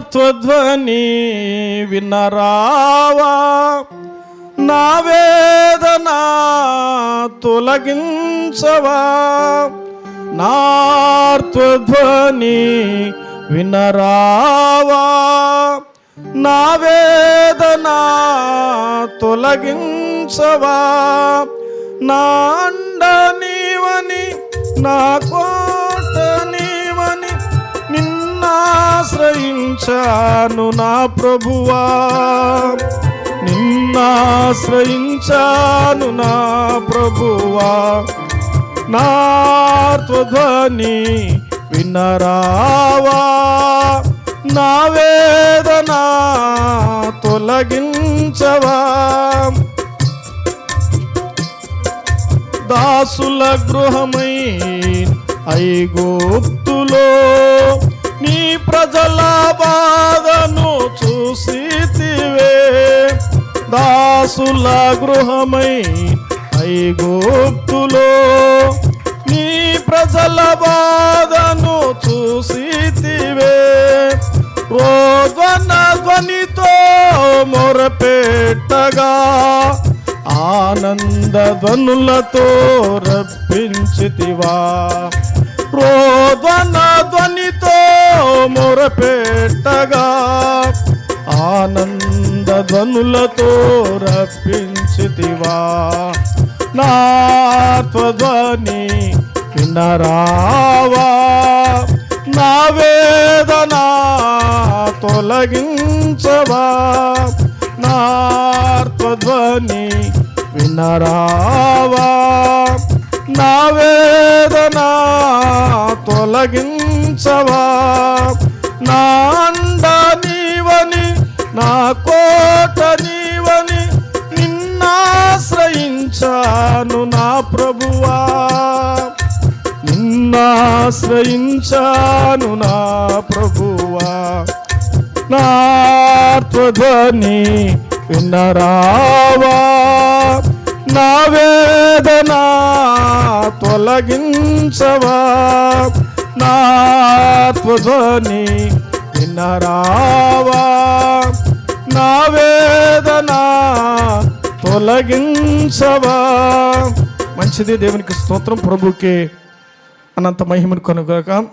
నార్త్వధ్వని వినరావా? నా వేదన తొలగించవా? నార్త్వధ్వని వినరావా? నా వేదన తొలగించవా? నా అండ నీవని నా కో ఆశ్రయించాను నా ప్రభువా. నిన్నాశ్రయించాను నా ప్రభువా. నాత్వధ్వని వినరావా. నా వేదన తొలగించవా. దాసుల గృహమై ఐగోప్తులో ప్రజల బాధను చూసితివే. దాసుల గృహమై ఐగుప్తులో నీ ప్రజల బాధను చూసితివే రోగన ధ్వనితో మొరపెట్టగా ఆనంద ధ్వనులతో రప్పించితివా రోదన మొరపెట్టగా ఆనంద ధ్వనులతో రప్పించితివా నాత్వధ్వని వినరావా నా వేదన తొలగించవా. నార్త్వధ్వని వినరావా. నా వేదన తొలగించవా. నా అండ నీవని నా కోట నీవని నిన్నాశ్రయించాను నా ప్రభువా. నిన్నాశ్రయించాను నా ప్రభువా. నార్త్వధ్వని విన్నరావా. నా వేదన తొలగించవా. నాత్వధ్వని వినరావా నా వేదన తొలగించవా। మంచిది దేవునికి స్తోత్రం ప్రభుకే. అనంత మహిమను కనుగాక.